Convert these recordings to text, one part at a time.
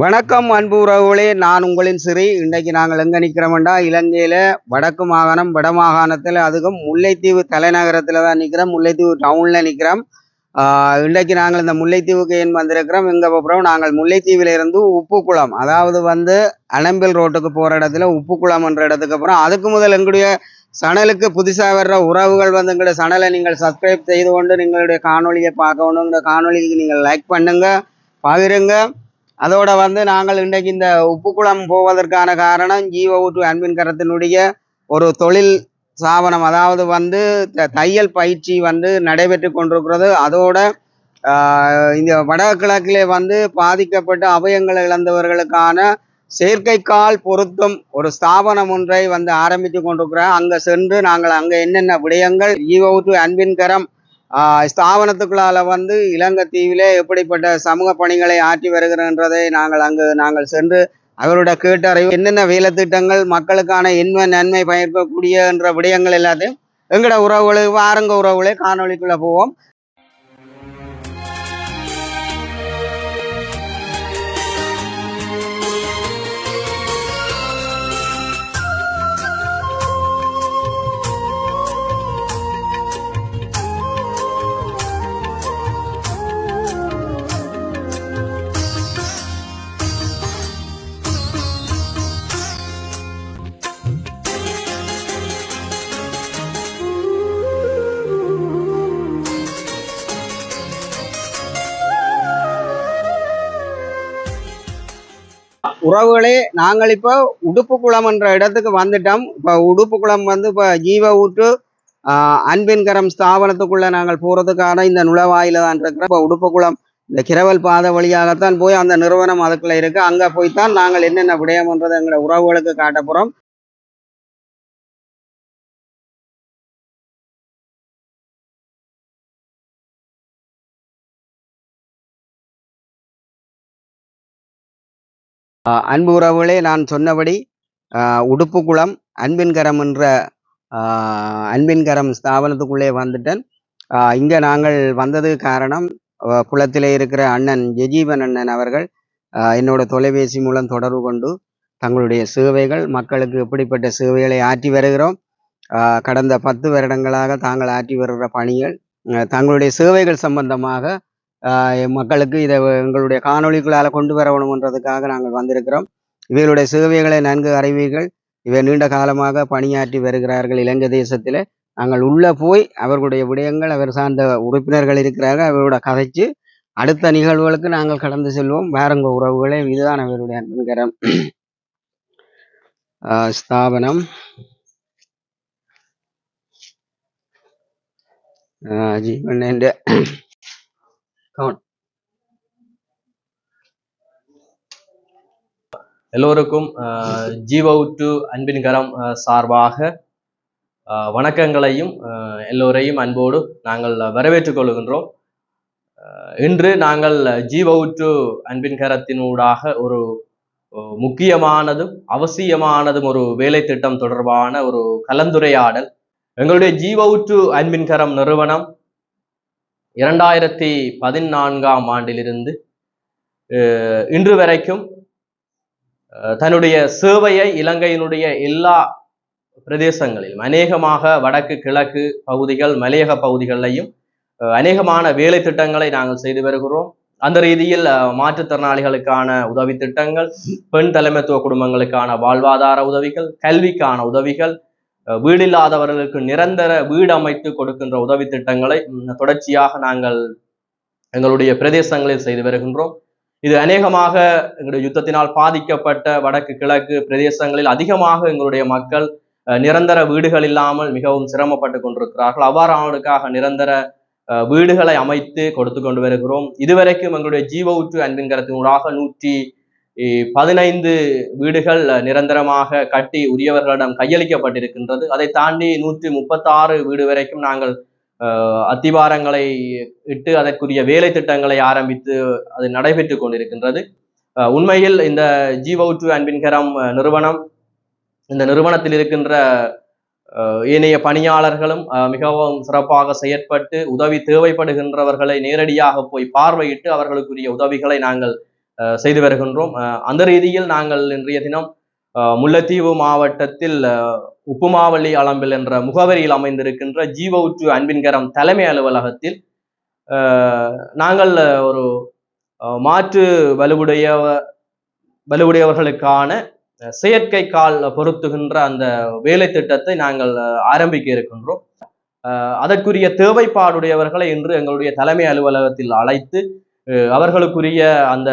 வணக்கம் அன்பு உறவுகளே. நான் உங்களின் சிறி. இன்றைக்கு நாங்கள் எங்கே நிற்கிறோம்டா இலங்கையில் வடக்கு மாகாணம் வடமாகாணத்தில் அதுக்கும் முல்லைத்தீவு தலைநகரத்தில் தான் நிற்கிறோம் முல்லைத்தீவு டவுனில் நிற்கிறோம் இன்றைக்கு நாங்கள் இந்த முல்லைத்தீவுக்கு ஏன் வந்திருக்கிறோம்? இங்கே அப்புறம் நாங்கள் முல்லைத்தீவில் இருந்து உப்புக்குளம் அதாவது வந்து அனம்பில் ரோட்டுக்கு போகிற இடத்துல உப்புக்குளம் என்ற இடத்துக்கு அப்புறம் அதுக்கு முதல் எங்களுடைய சணலுக்கு புதுசாக வர்ற உறவுகள் வந்து எங்களுடைய சணலை நீங்கள் சப்ஸ்கிரைப் செய்து கொண்டு நீங்களுடைய காணொலியை பார்க்கணுங்கிற இந்த காணொலிக்கு நீங்கள் லைக் பண்ணுங்கள் பகிருங்க. அதோட வந்து நாங்கள் இன்றைக்கு இந்த உப்புக்குளம் போவதற்கான காரணம் ஜீவ ஊற்று அன்பின் கரத்தினுடைய ஒரு தொழில் ஸ்தாபனம் அதாவது வந்து த- தையல் பயிற்சி வந்து நடைபெற்று கொண்டிருக்கிறது. அதோட இந்த வடகிழக்கிலே வந்து பாதிக்கப்பட்ட அபயங்களை இழந்தவர்களுக்கான செயற்கைக்கால் பொருத்தும் ஒரு ஸ்தாபனம் ஒன்றை வந்து ஆரம்பித்து கொண்டிருக்கிறோம் அங்கே சென்று நாங்கள் அங்கே என்னென்ன விடயங்கள் ஜீவ ஊற்று அன்பின் கரம் ஸ்தாபனத்துக்குள்ளால வந்து இலங்கை தீவிலே எப்படிப்பட்ட சமூக பணிகளை ஆற்றி வருகிறன்றதை நாங்கள் அங்கு நாங்கள் சென்று அவருடைய கேட்டறிவு என்னென்ன வேலை திட்டங்கள் மக்களுக்கான என்ன நன்மை பயக்கக்கூடிய என்ற விடயங்கள் எல்லாத்தையும் எங்களோட உறவுகளை வாரங்க உறவுகளே காணொளிக்குள்ள போவோம். உறவுகளே நாங்கள் இப்போ உடுப்புக்குளம் என்ற இடத்துக்கு வந்துட்டோம். இப்போ உடுப்புக்குளம் வந்து இப்போ ஜீவ ஊற்று ஆஹ் அன்பின் கரம் ஸ்தாபனத்துக்குள்ள நாங்கள் போறதுக்கான இந்த நுழைவாயில தான் இருக்கிறோம். இப்போ உடுப்புக்குளம் இந்த கிரவல் பாதை வழியாகத்தான் போய் அந்த நிறுவனம் அதுக்குள்ள இருக்கு. அங்க போய்த்தான் நாங்கள் என்னென்ன விடயம்ன்றது எங்களை உறவுகளுக்கு காட்ட போகிறோம் அன்பு உறவுகளே நான் சொன்னபடி உடுப்பு உடுப்புக்குளம் அன்பின் கரம் என்ற அன்பின் கரம் ஸ்தாபனத்துக்குள்ளே வந்துட்டேன். இங்கே நாங்கள் வந்தது காரணம் குளத்திலே இருக்கிற அண்ணன் ஜெஜீவன் அண்ணன் அவர்கள் என்னோட தொலைபேசி மூலம் தொடர்பு கொண்டு தங்களுடைய சேவைகள் மக்களுக்கு எப்படிப்பட்ட சேவைகளை ஆற்றி வருகிறோம். கடந்த பத்து வருடங்களாக தாங்கள் ஆற்றி வருகிற பணிகள் தங்களுடைய சேவைகள் சம்பந்தமாக மக்களுக்கு இதை எங்களுடைய காணொளிகளால் கொண்டு வரணுன்றதுக்காக நாங்கள் வந்திருக்கிறோம். இவர்களுடைய சேவைகளை நன்கு அறிவீர்கள். இவை நீண்ட காலமாக பணியாற்றி வருகிறார்கள் இலங்கை தேசத்தில். நாங்கள் உள்ளே போய் அவர்களுடைய விடயங்கள் அவர் சார்ந்த உறுப்பினர்கள் இருக்கிறார்கள் அவரோட கதைச்சு அடுத்த நிகழ்வுகளுக்கு நாங்கள் கடந்து செல்வோம். வேறங்க உறவுகளே இதுதான் அவருடைய அன்பின்கரம் ஆஹ் ஸ்தாபனம். ஆஹ் ஜீவன் என்ற எல்லோருக்கும் அஹ், அன்பின் கரம் சார்பாக வணக்கங்களையும் எல்லோரையும் அன்போடு நாங்கள் வரவேற்றுக் கொள்கின்றோம். அஹ், இன்று நாங்கள் ஜீவவுற்று அன்பின் கரத்தினூடாக ஒரு முக்கியமானதும் அவசியமானதும் ஒரு வேலை திட்டம் தொடர்பான ஒரு கலந்துரையாடல். எங்களுடைய ஜீவவுற்று அன்பின் கரம் நிறுவனம் இரண்டாயிரத்தி பதினான்காம் ஆண்டிலிருந்து அஹ், இன்று வரைக்கும் அஹ் தன்னுடைய சேவையை இலங்கையினுடைய எல்லா பிரதேசங்களிலும் அநேகமாக வடக்கு கிழக்கு பகுதிகள் மலையக பகுதிகளிலையும் அஹ் அநேகமான வேலை திட்டங்களை நாங்கள் செய்து வருகிறோம். அந்த ரீதியில் அஹ், மாற்றுத்திறனாளிகளுக்கான உதவி திட்டங்கள் பெண் தலைமைத்துவ குடும்பங்களுக்கான வாழ்வாதார உதவிகள் கல்விக்கான உதவிகள் வீடில்லாதவர்களுக்கு நிரந்தர வீடு அமைத்து கொடுக்கின்ற உதவி திட்டங்களை தொடர்ச்சியாக நாங்கள் எங்களுடைய பிரதேசங்களில் செய்து வருகின்றோம். இது அநேகமாக எங்களுடைய யுத்தத்தினால் பாதிக்கப்பட்ட வடக்கு கிழக்கு பிரதேசங்களில் அதிகமாக எங்களுடைய மக்கள் அஹ், நிரந்தர வீடுகள் இல்லாமல் மிகவும் சிரமப்பட்டு கொண்டிருக்கிறார்கள். அவ்வாறானவர்களுக்காக நிரந்தர வீடுகளை அமைத்து கொடுத்து கொண்டு வருகிறோம். இதுவரைக்கும் எங்களுடைய ஜீவ ஊற்று அன்பின் கரத்தினூடாக நூற்றி பதினைந்து வீடுகள் நிரந்தரமாக கட்டி உரியவர்களிடம் கையளிக்கப்பட்டிருக்கின்றது. அதை தாண்டி நூற்றி முப்பத்தாறு வீடு வரைக்கும் நாங்கள் அத்திவாரங்களை இட்டு அதற்குரிய வேலை திட்டங்களை ஆரம்பித்து அது நடைபெற்று கொண்டிருக்கின்றது. உண்மையில் இந்த ஜீவவுற்று டு கரம் நிறுவனம் இந்த நிறுவனத்தில் இருக்கின்ற ஏனைய பணியாளர்களும் மிகவும் சிறப்பாக செயற்பட்டு உதவி தேவைப்படுகின்றவர்களை நேரடியாக போய் பார்வையிட்டு அவர்களுக்குரிய உதவிகளை நாங்கள் செய்து வருகின்றோம். அந்த ரீதியில் நாங்கள் இன்றைய தினம் முல்லைத்தீவு மாவட்டத்தில் உப்புமாவளி உப்புமாவள்ளி அளம்பில் என்ற முகவரியில் அமைந்திருக்கின்ற ஜீவவுற்று அன்பின்கரம் தலைமை அலுவலகத்தில் நாங்கள் ஒரு மாற்று வலுவுடைய வலுவுடையவர்களுக்கான செயற்கை கால் பொருத்துகின்ற அந்த வேலை திட்டத்தை நாங்கள் ஆரம்பிக்க இருக்கின்றோம். அதற்குரிய தேவைப்பாடுடையவர்களை இன்று எங்களுடைய தலைமை அலுவலகத்தில் அழைத்து அவர்களுக்குரிய அந்த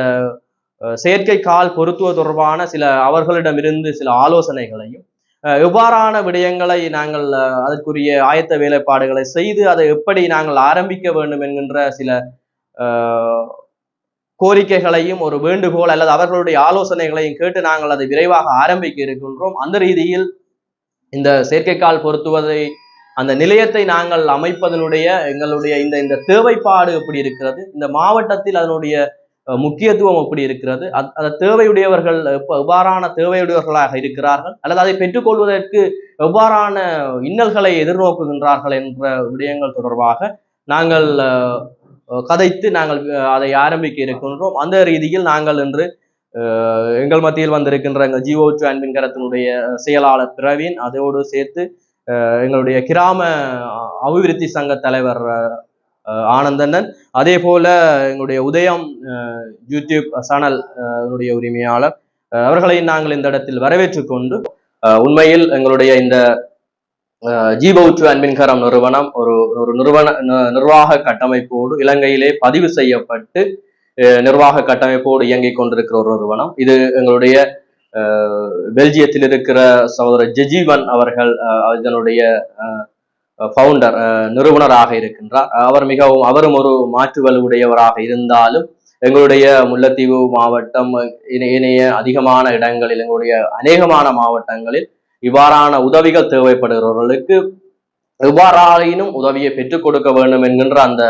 செயற்கை கால் பொருத்துவது தொடர்பான சில அவர்களிடமிருந்து சில ஆலோசனைகளையும் அஹ், எவ்வாறான விடயங்களை நாங்கள் அதற்குரிய ஆயத்த வேலைப்பாடுகளை செய்து அதை எப்படி நாங்கள் ஆரம்பிக்க வேண்டும் என்கின்ற சில கோரிக்கைகளையும் ஒரு வேண்டுகோள் அல்லது அவர்களுடைய ஆலோசனைகளையும் கேட்டு நாங்கள் அதை விரைவாக ஆரம்பிக்க இருக்கின்றோம். அந்த ரீதியில் இந்த செயற்கைக்கால் பொருத்துவதை அந்த நிலையத்தை நாங்கள் அமைப்பதனுடைய எங்களுடைய இந்த இந்த தேவைப்பாடு எப்படி இருக்கிறது? இந்த மாவட்டத்தில் அதனுடைய முக்கியத்துவம் எப்படி இருக்கிறது? அத்- அந்த தேவையுடையவர்கள் எவ்வாறான தேவையுடையவர்களாக இருக்கிறார்கள்? அல்லது அதை பெற்றுக்கொள்வதற்கு எவ்வாறான இன்னல்களை எதிர்நோக்குகின்றார்கள் என்ற விடயங்கள் தொடர்பாக நாங்கள் கதைத்து நாங்கள் அதை ஆரம்பிக்க இருக்கின்றோம். அந்த ரீதியில் நாங்கள் இன்று எங்கள் மத்தியில் வந்திருக்கின்ற எங்கள் ஜிஓ டு அன்பின் கரத்தினுடைய செயலாளர் பிரவீன் அதோடு சேர்த்து எங்களுடைய கிராம அபிவிருத்தி சங்க தலைவர் ஆனந்தண்ணன் அதே போல எங்களுடைய உதயம் யூடியூப் சேனல் அஹ், அதனுடைய உரிமையாளர் அஹ், நாங்கள் இந்த இடத்தில் வரவேற்று கொண்டு அஹ், உண்மையில் எங்களுடைய இந்த ஜீபவுற்று அன்பின்கரம் நிறுவனம் ஒரு ஒரு நிறுவன நிர்வாக கட்டமைப்போடு இலங்கையிலே பதிவு செய்யப்பட்டு நிர்வாக கட்டமைப்போடு இயங்கிக் கொண்டிருக்கிற ஒரு நிறுவனம். இது எங்களுடைய பெல்ஜியத்தில் இருக்கிற சகோதரர் ஜெஜீவன் அவர்கள் அஹ், இதனுடைய ஃபவுண்டர் நிறுவனராக இருக்கின்றார். அவர் மிகவும் அவரும் ஒரு மாற்று வலுவுடையவராக இருந்தாலும் எங்களுடைய முல்லைத்தீவு மாவட்டம் இணை- இணைய அதிகமான இடங்களில் எங்களுடைய அநேகமான மாவட்டங்களில் இவ்வாறான உதவிகள் தேவைப்படுகிறவர்களுக்கு எவ்வாறாயினும் உதவியை பெற்றுக் கொடுக்க வேண்டும் என்கின்ற அந்த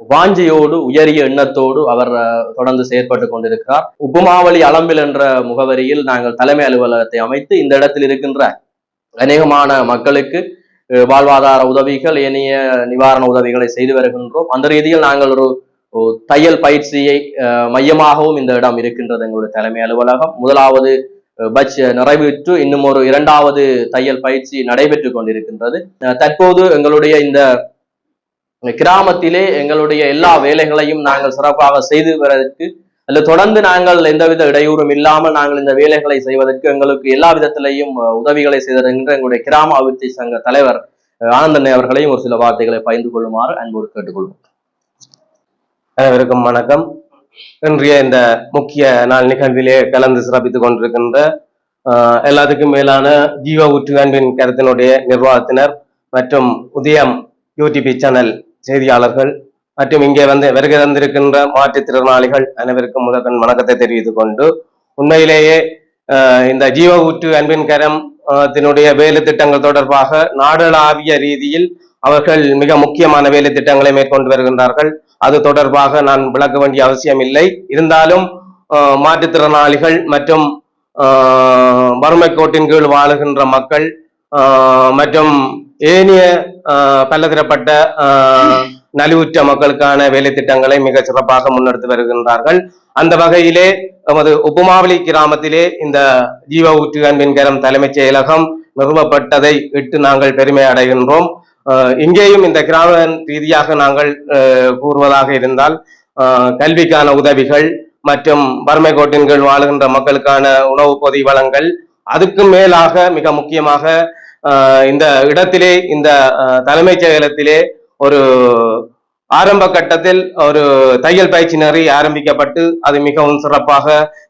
வாஞ்சையோடு உயரிய எண்ணத்தோடு அவர் தொடர்ந்து செயற்பட்டு கொண்டிருக்கிறார். உப்புமாவளி அளம்பில் என்ற முகவரியில் நாங்கள் தலைமை அலுவலகத்தை அமைத்து இந்த இடத்தில் இருக்கின்ற அநேகமான மக்களுக்கு வாழ்வாதார உதவிகள் ஏனைய நிவாரண உதவிகளை செய்து வருகின்றோம். அந்த ரீதியில் நாங்கள் ஒரு தையல் பயிற்சியை மையமாகவும் இந்த இடம் இருக்கின்றது எங்களுடைய தலைமை அலுவலகம். முதலாவது பட்ச பட்ஜ் நிறைவேற்று இன்னும் ஒரு இரண்டாவது தையல் பயிற்சி நடைபெற்று கொண்டிருக்கின்றது. தற்போது எங்களுடைய இந்த கிராமத்திலே எங்களுடைய எல்லா வேலைகளையும் நாங்கள் சிறப்பாக செய்து வருவதற்கு அல்ல தொடர்ந்து நாங்கள் எந்தவித இடையூறும் இல்லாமல் நாங்கள் இந்த வேலைகளை செய்வதற்கு எங்களுக்கு எல்லா விதத்திலையும் உதவிகளை செய்திருக்கின்ற எங்களுடைய கிராம அபிவிருத்தி சங்க தலைவர் ஆனந்தன் அவர்களையும் ஒரு சில வார்த்தைகளை பகிர்ந்து கொள்ளுமாறு அன்போடு கேட்டுக்கொள்வோம். அனைவருக்கும் வணக்கம். இன்றைய இந்த முக்கிய நாள் நிகழ்விலே கலந்து சிறப்பித்துக் கொண்டிருக்கின்ற எல்லாத்துக்கும் மேலான ஜீவ ஊற்று அன்பின் கருத்தினுடைய நிர்வாகத்தினர் மற்றும் உதயம் யூடிபி சேனல் செய்தியாளர்கள் மற்றும் இங்கே வந்து வருகை தந்திருக்கின்ற மாற்றுத்திறனாளிகள் அனைவருக்கும் முதற்கண் வணக்கத்தை தெரிவித்துக் கொண்டு உண்மையிலேயே இந்த ஜீவ ஊற்று அன்பின் கரம் ஆஹ், தினுடைய வேலை திட்டங்கள் தொடர்பாக நாடளாவிய ரீதியில் அவர்கள் மிக முக்கியமான வேலை திட்டங்களை மேற்கொண்டு வருகின்றார்கள். அது தொடர்பாக நான் விளக்க வேண்டிய அவசியம் இல்லை இருந்தாலும் மாற்றுத்திறனாளிகள் மற்றும் வறுமை கோட்டின் கீழ் வாழுகின்ற மக்கள் மற்றும் ஏனைய பலதரப்பட்ட நலிவுற்ற மக்களுக்கான வேலை திட்டங்களை மிக சிறப்பாக முன்னெடுத்து வருகின்றார்கள். அந்த வகையிலே நமது உப்புமாவளி கிராமத்திலே இந்த ஜீவ ஊற்று அன்பின்கரம் தலைமைச் செயலகம் நிறுவப்பட்டதை இட்டு நாங்கள் பெருமை அடைகின்றோம். ஆஹ் இங்கேயும் இந்த கிராம ரீதியாக நாங்கள் கூறுவதாக இருந்தால் ஆஹ் கல்விக்கான உதவிகள் மற்றும் வறுமை கோட்டின் கீழ் வாழுகின்ற மக்களுக்கான உணவு பொதி வளங்கள் அதுக்கு மேலாக மிக முக்கியமாக இந்த இடத்திலே இந்த தலைமைச் செயலகத்திலே ஒரு ஆரம்ப கட்டத்தில் ஒரு தையல் பயிற்சி நெறி ஆரம்பிக்கப்பட்டு அது மிகவும் சிறப்பாக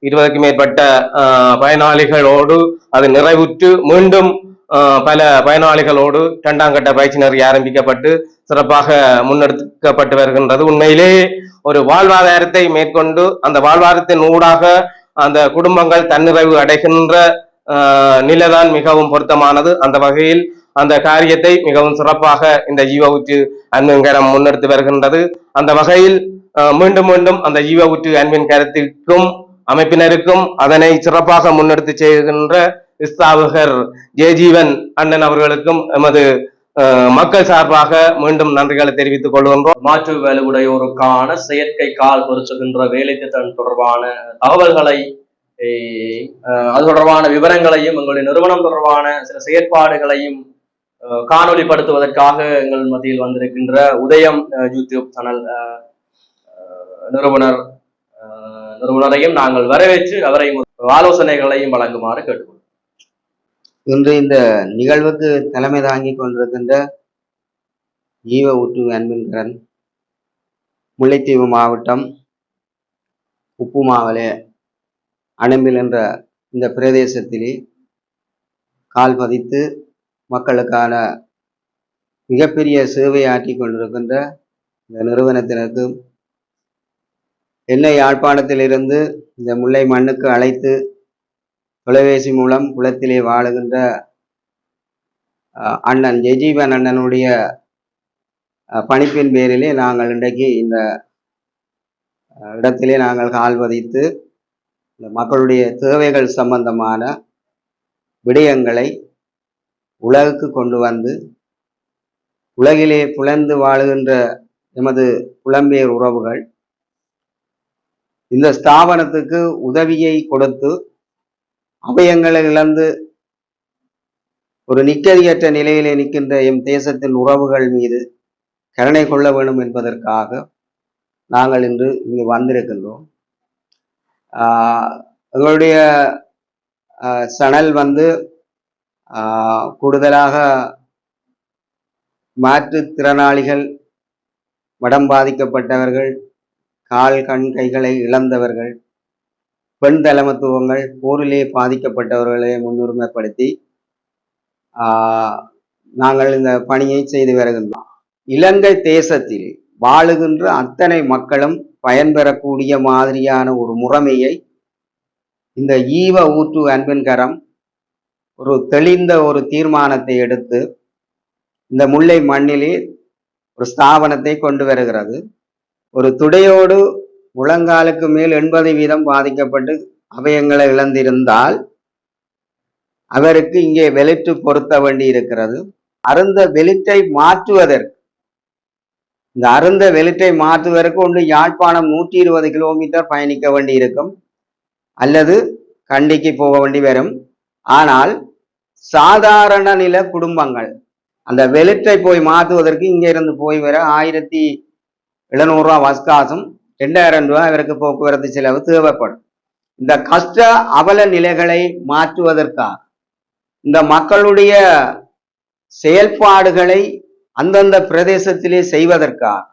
இருபதுக்கு மேற்பட்ட பயனாளிகளோடு அது நிறைவுற்று மீண்டும் பல பயனாளிகளோடு இரண்டாம் கட்ட பயிற்சி நெறி ஆரம்பிக்கப்பட்டு சிறப்பாக முன்னெடுக்கப்பட்டு வருகின்றது. உண்மையிலேயே ஒரு வாழ்வாதாரத்தை மேற்கொண்டு அந்த வாழ்வாதாரத்தின் ஊடாக அந்த குடும்பங்கள் தன்னிறைவு அடைகின்ற நிலைதான் மிகவும் பொருத்தமானது. அந்த வகையில் அந்த காரியத்தை மிகவும் சிறப்பாக இந்த ஜீவ ஊற்று அன்பின் கரம் முன்னெடுத்து வருகின்றது. அந்த வகையில் மீண்டும் மீண்டும் அந்த ஜீவ ஊற்று அன்பின் கரத்திற்கும் அமைப்பினருக்கும் அதனை சிறப்பாக முன்னெடுத்து செய்கின்ற ஸ்தாபகர் ஜெயஜீவன் அண்ணன் அவர்களுக்கும் எமது மக்கள் சார்பாக மீண்டும் நன்றிகளை தெரிவித்துக் கொள்கின்றோம். மாற்று வேலையுடையோருக்கான செயற்கை கால் பொருத்துகின்ற வேலை திட்டம் தொடர்பான தகவல்களை அது தொடர்பான விவரங்களையும் எங்களுடைய நிறுவனம் தொடர்பான சில செயற்பாடுகளையும் அஹ், காணொளிப்படுத்துவதற்காக எங்கள் மத்தியில் வந்திருக்கின்ற உதயம் அஹ், யூடியூப் சேனல் நிறுவனர் அஹ், நிறுவனரையும் நாங்கள் வரவேற்று அவரை ஆலோசனைகளையும் வழங்குமாறு கேட்டுக்கொள்வோம் இன்று இந்த நிகழ்வுக்கு தலைமை தாங்கி கொண்டிருக்கின்ற ஜீவ ஊற்று அன்பின்கரன் முல்லைத்தீவு மாவட்டம் உப்புமாவலே அனம்பில் என்ற இந்த பிரதேசத்திலே கால் பதித்து மக்களுக்கான மிகப்பெரிய சேவை ஆற்றி கொண்டிருக்கின்ற இந்த நிறுவனத்தினருக்கும் என்னை யாழ்ப்பாணத்திலிருந்து இந்த முல்லை மண்ணுக்கு அழைத்து தொலைபேசி மூலம் குளத்திலே வாழுகின்ற அண்ணன் ஜெஜீவன் அண்ணனுடைய பணிப்பின் பேரிலே நாங்கள் இன்றைக்கு இந்த இடத்திலே நாங்கள் கால் பதித்து இந்த மக்களுடைய தேவைகள் சம்பந்தமான விடயங்களை உலகுக்கு கொண்டு வந்து உலகிலே புலந்து வாழுகின்ற எமது புலம்பெயர் உறவுகள் இந்த ஸ்தாபனத்துக்கு உதவியை கொடுத்து அபயங்களை இழந்து ஒரு நிக்கதியற்ற நிலையிலே நிற்கின்ற எம் தேசத்தின் உறவுகள் மீது கருணை கொள்ள வேண்டும் என்பதற்காக நாங்கள் இன்று இங்கு வந்திருக்கின்றோம். அதனுடைய எங்களுடைய சணல் வந்து ஆஹ் கூடுதலாக மாற்றுத்திறனாளிகள் மடம் பாதிக்கப்பட்டவர்கள் கால் கண் கைகளை இழந்தவர்கள் பெண் தலைமத்துவங்கள் போரிலே பாதிக்கப்பட்டவர்களை முன்னுரிமைப்படுத்தி ஆஹ், நாங்கள் இந்த பணியை செய்து வருகின்றோம். இலங்கை தேசத்தில் வாழுகின்ற அத்தனை மக்களும் பயன்பெறக்கூடிய மாதிரியான ஒரு முறைமையை இந்த ஈவ ஊற்று அன்பின் கரம் ஒரு தெளிந்த ஒரு தீர்மானத்தை எடுத்து இந்த முல்லை மண்ணிலே ஒரு ஸ்தாபனத்தை கொண்டு வருகிறது. ஒரு துடையோடு முழங்காலுக்கு மேல் எண்பது வீதம் பாதிக்கப்பட்டு அவயங்களை இழந்திருந்தால் அவருக்கு இங்கே வெளிட்டு பொருத்த வேண்டி இருக்கிறது அருந்த வெளிட்டை மாற்றுவதற்கு இந்த அருந்த வெளிட்டை மாற்றுவதற்கு ஒன்று யாழ்ப்பாணம் நூற்றி இருபது கிலோமீட்டர் பயணிக்க வேண்டி இருக்கும். அல்லது கண்டிக்கு போக வேண்டி வரும். ஆனால் சாதாரண நில குடும்பங்கள் அந்த வெளிட்டை போய் மாற்றுவதற்கு இங்கே இருந்து போய் வர ஆயிரத்தி எழுநூறுரூவா வஸ்காசும் ரெண்டாயிரம் ரூபா இவருக்கு போக்குவரத்து செலவு தேவைப்படும். இந்த கஷ்ட அவல நிலைகளை மாற்றுவதற்காக இந்த மக்களுடைய செயல்பாடுகளை அந்தந்த பிரதேசத்திலே செய்வதற்காக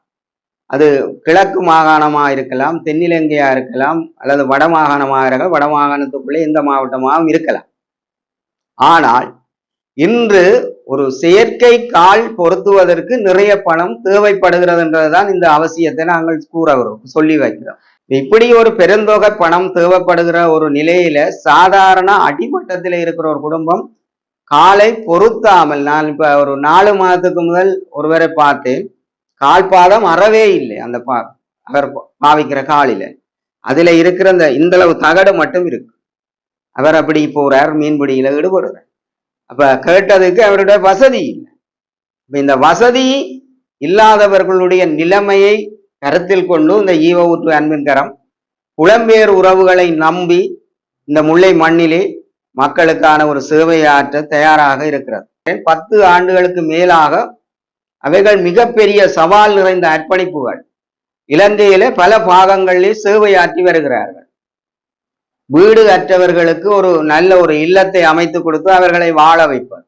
அது கிழக்கு மாகாணமாக இருக்கலாம் தென்னிலங்கையா இருக்கலாம் அல்லது வட மாகாணமாக இருக்கலாம் வட மாகாணத்துக்குள்ளே எந்த மாவட்டமாகவும் இருக்கலாம். ஆனால் இன்று ஒரு செயற்கை கால் பொருத்துவதற்கு நிறைய பணம் தேவைப்படுகிறது என்றதுதான் இந்த அவசியத்தை நாங்கள் கூற சொல்லி வைக்கிறோம். இப்படி ஒரு பெருந்தொகை பணம் தேவைப்படுகிற ஒரு நிலையில சாதாரண அடிமட்டத்தில் இருக்கிற ஒரு குடும்பம் காலை பொருத்தாமல் நான் இப்ப ஒரு நாலு மாதத்துக்கு முதல் ஒருவரை பார்த்தேன். கால் பாதம் அறவே இல்லை அந்த பா அவர் பாவிக்கிற காலில. அதுல இருக்கிற அந்த இந்தளவு தகடு மட்டும் இருக்கு. அவர் அப்படி போறார் மீன்பிடியில ஈடுபடுறார். அப்ப கேட்டதுக்கு அவருடைய வசதி இல்லை. இப்ப இந்த வசதி இல்லாதவர்களுடைய நிலைமையை கருத்தில் கொண்டு இந்த ஈவ ஊற்று அன்பின் கரம் புலம்பெயர் உறவுகளை நம்பி இந்த முல்லை மண்ணிலே மக்களுக்கான ஒரு சேவையாற்ற தயாராக இருக்கிறது. பத்து ஆண்டுகளுக்கு மேலாக அவைகள் மிகப்பெரிய சவால் நிறைந்த அர்ப்பணிப்புகள். இலங்கையில பல பாகங்களிலே சேவையாற்றி வருகிறார்கள். வீடு அற்றவர்களுக்கு ஒரு நல்ல ஒரு இல்லத்தை அமைத்து கொடுத்து அவர்களை வாழ வைப்பர்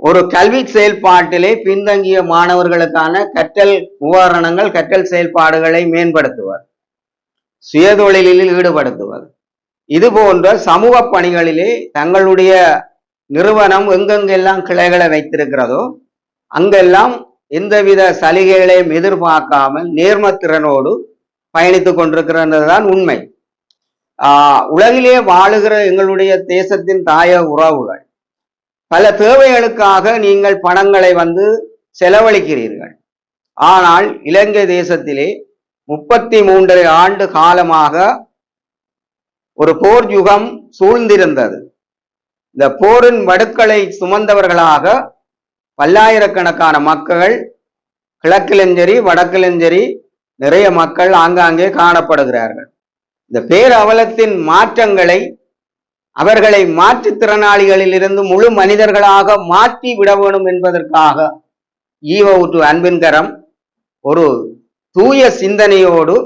ஒரு கல்வி செயல்பாட்டிலே பின்தங்கிய மாணவர்களுக்கான கற்றல் உபகரணங்கள் கற்றல் செயல்பாடுகளை மேம்படுத்துவர் சுயதொழிலில் ஈடுபடுத்துவர் இது போன்ற சமூக பணிகளிலே தங்களுடைய நிறுவனம் எங்கெங்கெல்லாம் கிளைகளை வைத்திருக்கிறதோ அங்கெல்லாம் எந்தவித சலுகைகளையும் எதிர்பார்க்காமல் நேர்மத்திறனோடு பயணித்துக் கொண்டிருக்கிறதுதான் உண்மை. ஆஹ் உலகிலே வாழுகிற எங்களுடைய தேசத்தின் தாய உறவுகள். பல தேவைகளுக்காக நீங்கள் பணங்களை வந்து செலவழிக்கிறீர்கள். ஆனால் இலங்கை தேசத்திலே முப்பத்தி மூன்றரை ஆண்டு காலமாக ஒரு போர் யுகம் சூழ்ந்திருந்தது. இந்த போரின் வடுக்களை சுமந்தவர்களாக பல்லாயிரக்கணக்கான மக்கள் கிழக்கிலும் சரி வடக்கிலும் சரி நிறைய மக்கள் ஆங்காங்கே காணப்படுகிறார்கள். இந்த பேரவலத்தின் மாற்றங்களை அவர்களை மாற்றுத்திறனாளிகளில் இருந்து முழு மனிதர்களாக மாற்றி விட வேணும் என்பதற்காக ஈவ அன்பின் அன்பின்கரம் ஒரு தூய சிந்தனையோடு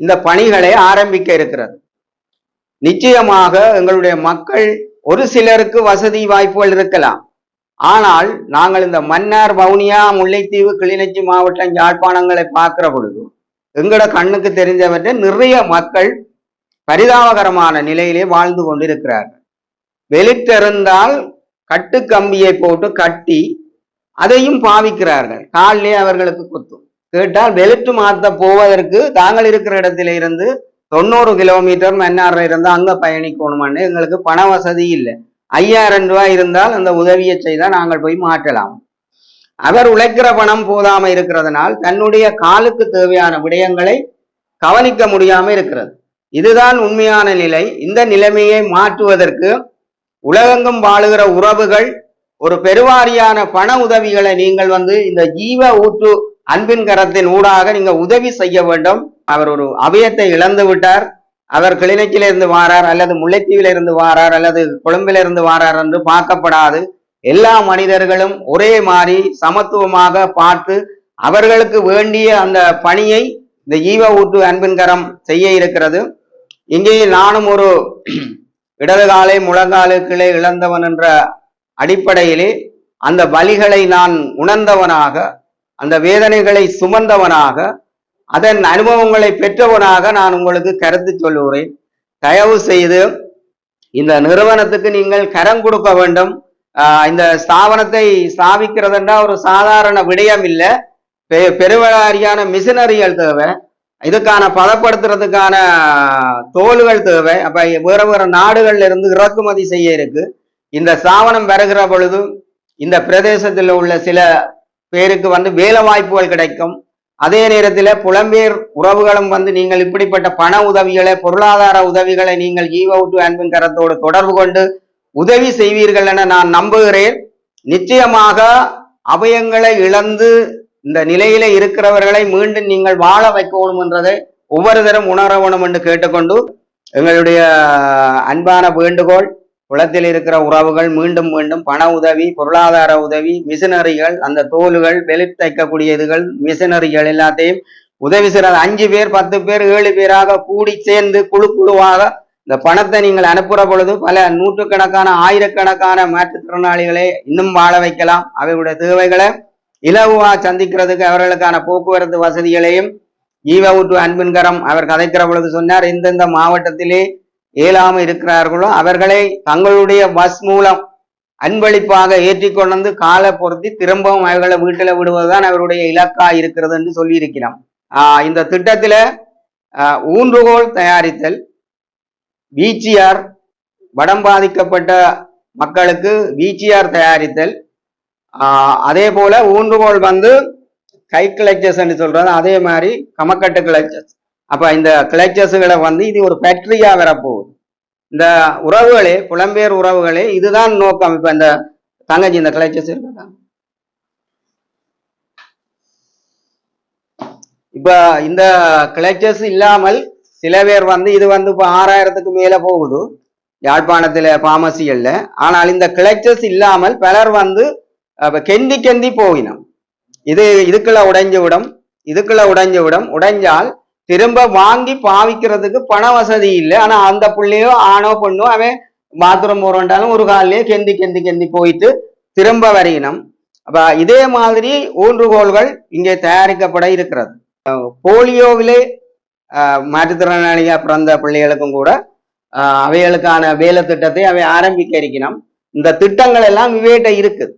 இந்த பணிகளை ஆரம்பிக்க இருக்கிறது. நிச்சயமாக எங்களுடைய மக்கள் ஒரு சிலருக்கு வசதி வாய்ப்புகள் இருக்கலாம். ஆனால் நாங்கள் இந்த மன்னார் வவுனியா முல்லைத்தீவு கிளிநொச்சி மாவட்டம் யாழ்ப்பாணங்களை பார்க்கிற பொழுது எங்கட கண்ணுக்கு தெரிஞ்சவற்றை நிறைய மக்கள் பரிதாபகரமான நிலையிலே வாழ்ந்து கொண்டிருக்கிறார்கள். வெளித்தெறிந்தால் கட்டு கம்பியை போட்டு கட்டி அதையும் பாவிக்கிறார்கள். காலிலே அவர்களுக்கு குத்தும். கேட்டால் வெளித்து மாத்த போவதற்கு தாங்கள் இருக்கிற இடத்திலிருந்து இருந்து தொண்ணூறு கிலோமீட்டர் மன்னார்ல இருந்து அங்க பயணிக்கணுமான்னு எங்களுக்கு பண வசதி இல்லை. ஐயாயிரம் ரூபாய் இருந்தால் அந்த உதவியை செய்தால் நாங்கள் போய் மாற்றலாம். அவர் உழைக்கிற பணம் போதாமல் இருக்கிறதுனால் தன்னுடைய காலுக்கு தேவையான விடயங்களை கவனிக்க முடியாம இருக்கிறது. இதுதான் உண்மையான நிலை. இந்த நிலைமையை மாற்றுவதற்கு உலகெங்கும் வாழுகிற உறவுகள் ஒரு பெருவாரியான பண உதவிகளை நீங்கள் வந்து இந்த ஜீவ ஊற்று அன்பின் கரத்தின் ஊடாக நீங்க உதவி செய்ய வேண்டும். அவர் ஒரு அபயத்தை இழந்து விட்டார். அவர் கிளிநொச்சியில இருந்து வாரார் அல்லது முல்லைத்தீவில இருந்து வாரார் அல்லது கொழும்பில இருந்து வாரார் என்று பார்க்கப்படாது. எல்லா மனிதர்களும் ஒரே மாதிரி சமத்துவமாக பார்த்து அவர்களுக்கு வேண்டிய அந்த பணியை இந்த ஈவ ஊட்டு அன்பின் கரம் செய்ய இருக்கிறது. இங்கே நானும் ஒரு இடது காலை முழங்காலு கிளை இழந்தவன் என்ற அடிப்படையிலே அந்த வலிகளை நான் உணர்ந்தவனாக அந்த வேதனைகளை சுமந்தவனாக அதன் அனுபவங்களை பெற்றவனாக நான் உங்களுக்கு கருத்து சொல்லுகிறேன். தயவு செய்து இந்த நிறுவனத்துக்கு நீங்கள் கரம் கொடுக்க வேண்டும். இந்த ஸ்தாபனத்தை ஸ்தாபிக்கிறதுன்றா ஒரு சாதாரண விடயம் இல்லை. பெ- பெருவாரியான மிஷினரிகள் தேவை. இதுக்கான பதப்படுத்துறதுக்கான தோல்கள் தேவை. அப்ப வேற வேற நாடுகள்ல இருந்து இறக்குமதி செய்ய இருக்கு. இந்த ஸ்தாபனம் வருகிற பொழுது இந்த பிரதேசத்தில் உள்ள சில பேருக்கு வந்து வேலை வாய்ப்புகள் கிடைக்கும். அதே நேரத்தில் புலம்பெயர் உறவுகளும் வந்து நீங்கள் இப்படிப்பட்ட பண உதவிகளை பொருளாதார உதவிகளை நீங்கள் ஈவ டு அன்பின் கரத்தோடு தொடர்பு கொண்டு உதவி செய்வீர்கள் என நான் நம்புகிறேன். நிச்சயமாக அபயங்களை இழந்து இந்த நிலையில இருக்கிறவர்களை மீண்டும் நீங்கள் வாழ வைக்கணும் என்றதை ஒவ்வொருத்தரும் உணர வேணும் என்று கேட்டுக்கொண்டு எங்களுடைய அன்பான வேண்டுகோள். குளத்தில் இருக்கிற உறவுகள் மீண்டும் மீண்டும் பண உதவி பொருளாதார உதவி மிஷினரிகள் அந்த தோல்கள் வெளித் தைக்கக்கூடிய இதுகள் மிஷினரிகள் எல்லாத்தையும் உதவி செய்யறது. அஞ்சு பேர் பத்து பேர் ஏழு பேராக கூடி சேர்ந்து குழு குழுவாக இந்த பணத்தை நீங்கள் அனுப்புற பொழுது பல நூற்றுக்கணக்கான ஆயிரக்கணக்கான மாற்றுத்திறனாளிகளை இன்னும் வாழ வைக்கலாம். அவர்களுடைய தேவைகளை இலவுவா சந்திக்கிறதுக்கு அவர்களுக்கான போக்குவரத்து வசதிகளையும் ஈவவுட்டு அன்பின்கரம் அவர் கதைக்கிற பொழுது சொன்னார் இந்தந்த மாவட்டத்திலே இயலாம இருக்கிறார்களோ அவர்களை தங்களுடைய பஸ் மூலம் அன்பளிப்பாக ஏற்றி கொண்டு வந்து காலை பொருத்தி திரும்பவும் அவர்களை வீட்டில் விடுவதுதான் அவருடைய இலக்கா இருக்கிறது என்று சொல்லியிருக்கிறோம். ஆஹ் இந்த திட்டத்தில் ஆஹ் ஊன்றுகோல் தயாரித்தல் விசிஆர் வடம் பாதிக்கப்பட்ட மக்களுக்கு விசிஆர் தயாரித்தல் ஆஹ் அதே போல ஊன்றுகோல் வந்து கை கிளச்சஸ் சொல்றது அதே மாதிரி கமக்கட்டு கிளச்சஸ் அப்ப இந்த கிளச்சஸ்களை வந்து இது ஒரு ஃபேக்டரியா வரப்போகுது. இந்த உறவுகளே புலம்பெயர் உறவுகளே இதுதான் நோக்கம். இப்ப இந்த தங்கச்சி இந்த கிளச்சஸ் இருக்காங்க. இப்ப இந்த கிளச்சஸ் இல்லாமல் சில பேர் வந்து இது வந்து இப்ப ஆறாயிரத்துக்கு மேல போகுது. யாழ்ப்பாணத்துல பார்மசிகள்ல ஆனால் இந்த கிளச்சஸ் இல்லாமல் பலர் வந்து கெந்தி கெந்தி போகினோம் இது இதுக்குள்ள உடைஞ்சு விடும். இதுக்குள்ள உடைஞ்சு விடும். உடைஞ்சால் திரும்ப வாங்கி பாவிக்கிறதுக்கு பண வசதி இல்லை. ஆனா அந்த பிள்ளையோ ஆணோ பொண்ணோ அவன் பாத்ரூம் போறோன்றாலும் ஒரு காலிலேயே கெந்தி கெந்தி கெந்தி போயிட்டு திரும்ப வரையினம் அப்ப இதே மாதிரி ஊன்றுகோல்கள் இங்கே தயாரிக்கப்பட இருக்கிறது. போலியோவிலே மாற்றுத்திறனாளியா பிறந்த பிள்ளைகளுக்கும் கூட அவைகளுக்கான வேலை திட்டத்தை அவை ஆரம்பிக்க இருக்கணும் இந்த திட்டங்கள் எல்லாம் விவேட்ட இருக்குது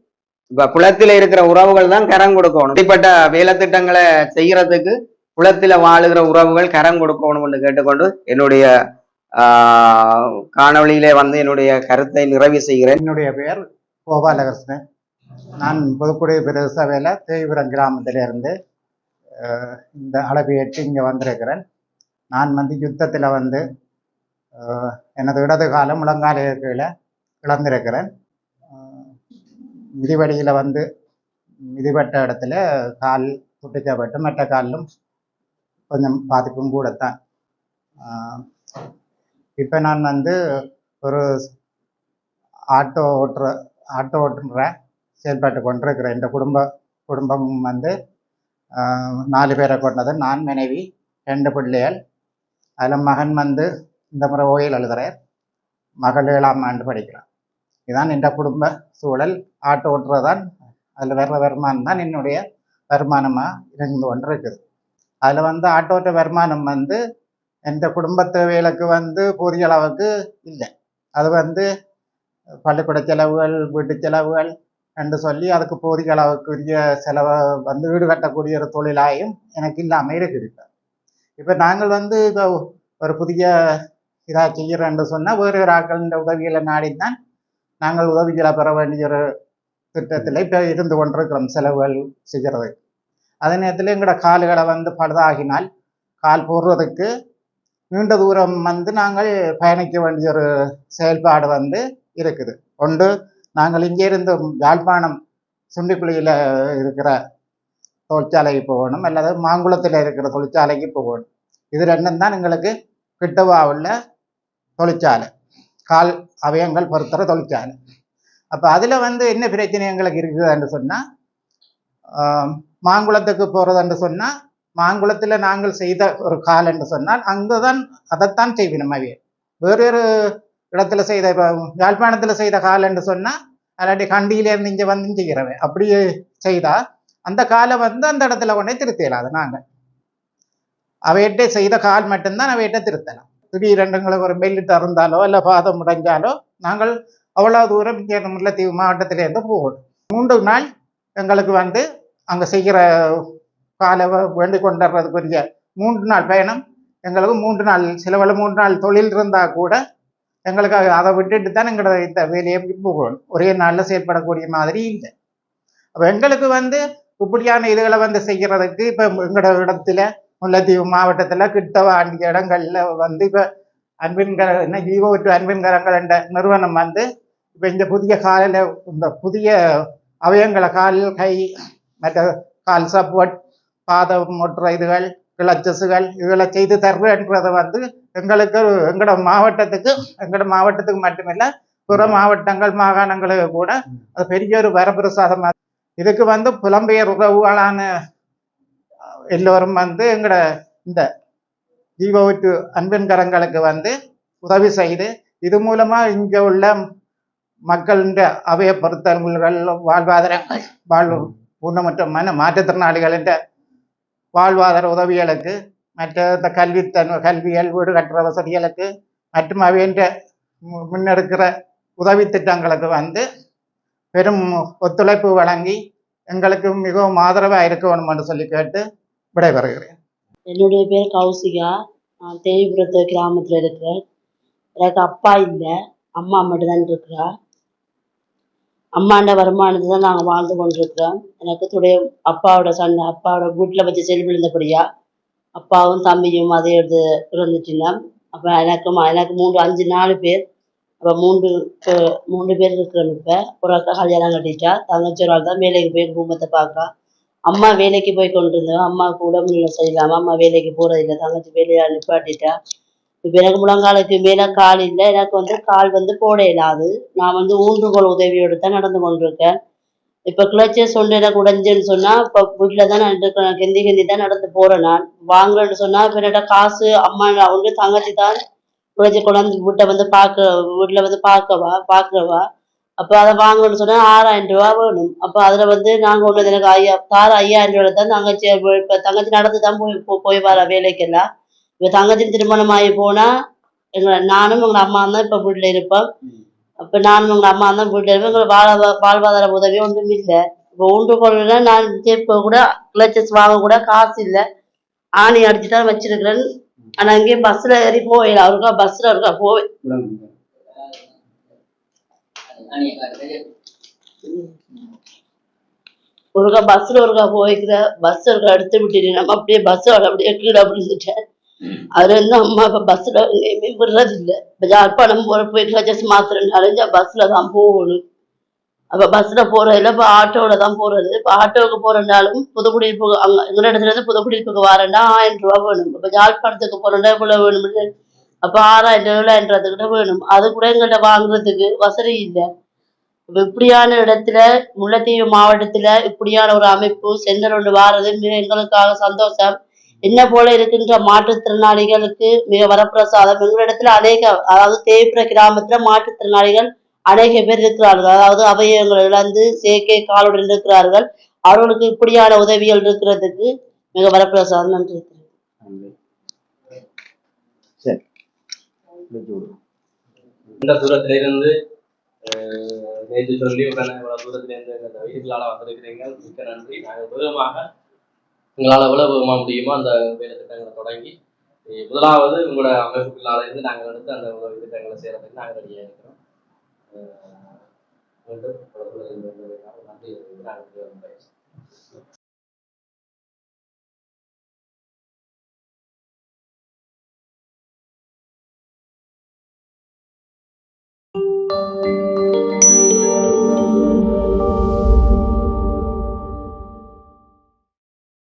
இப்ப குளத்துல இருக்கிற உறவுகள் தான் கரம் கொடுக்கணும். இப்படிப்பட்ட வேலை திட்டங்களை செய்யறதுக்கு குளத்தில் வாழுகிற உறவுகள் கரம் கொடுக்கணும் என்று கேட்டுக்கொண்டு என்னுடைய காணொளியிலே வந்து என்னுடைய கருத்தை நிறைவு செய்கிறேன். என்னுடைய பெயர் கோபாலகிருஷ்ணன். நான் புதுக்குடி பிரதேச தேய்புரம் தேவிபுரம் கிராமத்திலிருந்து இந்த அளவை இங்கே வந்திருக்கிறேன். நான் வந்து யுத்தத்தில் வந்து எனது இடது காலம் முழங்கால கீழே இழந்திருக்கிறேன் மிதிவடியில் வந்து மிதிப்பட்ட இடத்துல கால் துட்டிக்கப்பட்டு மற்ற காலிலும் கொஞ்சம் பாதிப்பும் கூடத்தான். இப்போ நான் வந்து ஒரு ஆட்டோ ஓட்டுற ஆட்டோ ஓட்டுற செயல்பாட்டு கொண்டிருக்கிறேன். இந்த குடும்ப குடும்பம் வந்து நாலு பேரை கொண்டது. நான் மனைவி ரெண்டு பிள்ளைகள். அதில் மகன் வந்து இந்த முறை ஓயில் எழுதுறார். மகள் ஏழாம் ஆண்டு படிக்கிறான். இதுதான் இந்த குடும்ப சூழல். ஆட்டோ ஓட்டுறது தான் அதில் வர்ற வருமானம் தான் என்னுடைய வருமானமாக இருந்து கொண்டிருக்குது அதில் வந்து ஆட்டோட்ட வருமானம் வந்து எந்த குடும்ப தேவைகளுக்கு வந்து போதிய அளவுக்கு இல்லை. அது வந்து பள்ளிக்கூட செலவுகள் வீட்டு செலவுகள் என்று சொல்லி அதுக்கு போதிய அளவுக்குரிய செலவை வந்து வீடு கட்டக்கூடிய ஒரு தொழிலாயும் எனக்கு இல்லாமல் இருக்குது. இப்போ நாங்கள் வந்து இப்போ ஒரு புதிய இதாக செய்கிறோன்னு சொன்னால் வேறு ஒரு ஆட்களின் உதவிகளை நாடித்தான் நாங்கள் உதவிகளை பெற வேண்டிய ஒரு திட்டத்தில் இப்போ இருந்து கொண்டிருக்கிறோம் செலவுகள் செய்கிறது அதே நேரத்தில் எங்களோட கால்களை வந்து பழுதாகினால் கால் போடுறதுக்கு நீண்ட தூரம் வந்து நாங்கள் பயணிக்க வேண்டிய ஒரு செயல்பாடு வந்து இருக்குது. ஒன்று நாங்கள் இங்கே இருந்து யாழ்ப்பாணம் சுண்டிக்குழியில் இருக்கிற தொழிற்சாலைக்கு போகணும் அல்லது மாங்குளத்தில் இருக்கிற தொழிற்சாலைக்கு போகணும். இது ரெண்டும் தான் எங்களுக்கு கிட்டவா உள்ள தொழிற்சாலை. கால் அவயங்கள் பொறுத்துற தொழிற்சாலை. அப்போ அதில் வந்து என்ன பிரச்சனை எங்களுக்கு இருக்குதுன்னு சொன்னால் மாங்குளத்துக்கு போகிறதுன்னு சொன்னால் மாங்குளத்தில் நாங்கள் செய்த ஒரு கால் என்று சொன்னால் அங்கே தான் அதைத்தான் செய்வினோம் அவைய. வேறொரு இடத்துல செய்த இப்போ யாழ்ப்பாணத்தில் செய்த கால் என்று சொன்னால் அல்லாட்டி கண்டியிலேருந்து இங்கே வந்து செய்கிறவன் அப்படியே செய்தால் அந்த காலை வந்து அந்த இடத்துல கொண்டே திருத்தலாம் நாங்கள் அவையிட்ட செய்த கால் மட்டும்தான் அவையிட்ட திருத்தலாம். திடீரென்று ஒரு பெல்லு திறந்தாலோ இல்லை பாதம் முடைஞ்சாலோ நாங்கள் அவ்வளோ தூரம் இங்கே முல்லைத்தீவு மாவட்டத்திலேருந்து போகணும் மூன்று நாள் எங்களுக்கு வந்து அங்கே செய்கிற காலை வ- வேண்டி கொண்டுறதுக்குரிய மூன்று நாள் பயணம். எங்களுக்கு மூன்று நாள் சிலவில் மூன்று நாள் தொழில் இருந்தால் கூட எங்களுக்கு அதை விட்டுட்டு தான் எங்களோட இந்த வேலையை போகணும். ஒரே நாளில் செயல்படக்கூடிய மாதிரி இல்லை. அப்போ எங்களுக்கு வந்து இப்படியான இதுகளை வந்து செய்கிறதுக்கு இப்போ எங்களோட இடத்துல முல்லைத்தீவு மாவட்டத்தில் கிட்ட வேண்டிய இடங்களில் வந்து இப்போ அன்பின்கர என்ன ஜீவோ டு அன்பின்கரங்கள் என்ற நிறுவனம் வந்து இப்போ இந்த புதிய காலில் இந்த புதிய அவயங்களை கால் கை மற்ற கால் சப்போர்ட் பாதம் ஒட்டுற இதுகள் கிளச்சஸுகள் இதுகளை செய்து தர்றன்றதை வந்து எங்களுக்கு எங்களோட மாவட்டத்துக்கு எங்களோட மாவட்டத்துக்கு மட்டுமில்லை பிற மாவட்டங்கள் மாகாணங்களுக்கு கூட அது பெரிய ஒரு வரப்பிரசாதமாக இதுக்கு வந்து புலம்பெயர் உறவுகளான எல்லோரும் வந்து எங்களோட இந்த ஜீவோட்டு அன்பின் கரங்களுக்கு வந்து உதவி செய்து இது மூலமாக இங்கே உள்ள மக்களின் அவையப்படுத்தல்கள் வாழ்வாதாரங்கள் வாழ்வு ஊனமற்ற மன மாற்றுத்திறனாளிகளின் வாழ்வாதார உதவிகளுக்கு மற்ற இந்த கல்வி தன் கல்வியல் வீடு கட்டுற வசதிகளுக்கு மற்றும் அவையின் முன்னெடுக்கிற உதவி திட்டங்களுக்கு வந்து பெரும் ஒத்துழைப்பு வழங்கி எங்களுக்கு மிகவும் ஆதரவாக இருக்கணும் என்று சொல்லி கேட்டு விடைபெறுகிறேன். என்னுடைய பேர் கௌசிகா. நான் தேவிபுரத்து கிராமத்தில் இருக்கிறேன். எனக்கு அப்பா இல்லை. அம்மா மட்டும்தான் இருக்கிறா. அம்மாண்ட வருமானத்தை தான் நாங்கள் வாழ்ந்து கொண்டிருக்கிறோம். எனக்கு துடைய அப்பாவோட சண்டை அப்பாவோட வீட்டில் வச்சு செல் விழுந்தபடியா அப்பாவும் தம்பியும் அதே எடுத்து இருந்துச்சுன்னா அப்போ எனக்கு எனக்கு மூன்று அஞ்சு நாலு பேர். அப்போ மூன்று மூன்று பேர் இருக்கிறோம் இப்போ. ஒரு அக்கா கல்யாணம் கட்டிட்டா தங்கச்சி ஒரு ஆள் தான் வேலைக்கு போய் குடும்பத்தை பார்க்குறா. அம்மா வேலைக்கு போய் கொண்டிருந்தோம் அம்மாவுக்கு உடம்புநிலை சரியில்லாம அம்மா வேலைக்கு போகிறதில்ல தங்கச்சி வேலையை நிப்பாட்டிட்டா. இப்போ எனக்கு முழங்காலுக்கு மேலே கால் இல்லை. எனக்கு வந்து கால் வந்து போட இயலாது. நான் வந்து ஊன்றுகோல் உதவியோடு தான் நடந்து கொண்டிருக்கேன். இப்போ கிளச்சே சொண்டு எனக்கு உடஞ்சுன்னு சொன்னால் இப்போ வீட்டில் தான் நான் இருக்கிறேன் கெந்தி கெந்தி தான் நடந்து போகிறேன் நான். வாங்குறேன்னு சொன்னால் இப்போ என்னோட காசு அம்மா நான் தங்கச்சி தான் குழந்தை கொண்டாந்து வீட்டை வந்து பார்க்க வீட்டில் வந்து பார்க்கவா பார்க்குறவா அப்போ அதை வாங்கணும்னு சொன்னால் ஆறாயிரம் ரூபா வேணும். அப்போ அதில் வந்து நாங்கள் ஒன்று எனக்கு ஐயா தார ஐயாயிரம் ரூபா தான் தங்கச்சி இப்போ தங்கச்சி நடந்து தான் போய் போய் வர வேலைக்கெல்லாம். இப்போ தங்கச்சி திருமணம் ஆகி போனால் எங்களை நானும் எங்கள் அம்மா தான் இப்போ வீட்டில் இருப்போம். அப்போ நானும் எங்கள் அம்மா தான் வீட்டில் இருப்போம். எங்களை வாழ்வாதார உதவி ஒன்றும் இல்லை. இப்போ ஒன்று கொள்ள நான் இப்போ கூட கிளச்சஸ் வாங்க கூட காசு இல்லை. ஆணி அடிச்சு தான் வச்சிருக்கிறேன். ஆனால் அங்கேயே பஸ்ஸில் ஏறி போயிடலாம் அவருக்கா பஸ்ஸில் இருக்கா போய் ஒருக்கா பஸ்ல ஒருக்கா போய்க்கிற. பஸ் ஒருக்கா எடுத்து விட்டுட்டு நம்ம அப்படியே பஸ் அப்படியே கீழே விழுந்துட்டேன். அதுலேருந்து அம்மா இப்போ பஸ்ல எங்கேயுமே விடுறதில்லை. இப்போ யாழ்ப்பாணம் போகிற போயிட்டு கிளச்சஸ் மாத்திரம் அலைஞ்சா பஸ்ஸில் தான் போகணும். அப்ப பஸ்ல போறதுல இப்ப ஆட்டோவில் தான் போறது. இப்போ ஆட்டோவுக்கு போறனாலும் போக அங்க எங்கள் இடத்துல இருந்து புதுக்குடியிருப்புக்கு வரேன்னா ஆயிரம் ரூபா வேணும். இப்ப யாழ்ப்பாணத்துக்கு போறேன்னா இவ்வளவு வேணும்? அப்ப ஆறாயிரம் ஏழாயிரத்துக்கிட்ட வேணும். அது கூட எங்கள்கிட்ட வாங்குறதுக்கு வசதி இல்லை. இப்படியான இடத்துல முல்லைத்தீவு மாவட்டத்துல இப்படியான ஒரு அமைப்பு சென்னர் ஒன்று வாரது மிக எங்களுக்காக சந்தோஷம். என்ன போல இருக்கின்ற மாற்றுத்திறனாளிகளுக்கு மிக வரப்பிரசாதம். எங்களிடத்துல அநேக அதாவது தேய்பிர கிராமத்துல மாற்றுத்திறனாளிகள் அநேக பேர் இருக்கிறார்கள். அதாவது அவயவங்கள் இழந்து செயற்கை காலுடன் இருக்கிறார்கள். அவர்களுக்கு இப்படியான உதவிகள் இருக்கிறதுக்கு மிக வரப்பிரசாதம். நன்றி. இந்த தூரத்துல இருந்து அஹ், நேற்று சொல்லி உடனே இவ்வளவு தூரத்துல இருந்து இந்த வீட்டுகளால வந்திருக்கிறீங்க மிக்க நன்றி. நாங்கள் வேகமாக உங்களால் எவ்வளவு முடியுமோ அந்த வேலை திட்டங்களை தொடங்கி முதலாவது உங்களோட அமைப்புகளால இருந்து நாங்கள் எடுத்து அந்த உதவி திட்டங்களை செய்கிறதுக்கு நாங்கள் ரெடியாக இருக்கிறோம். மீண்டும் நன்றி. நாங்கள்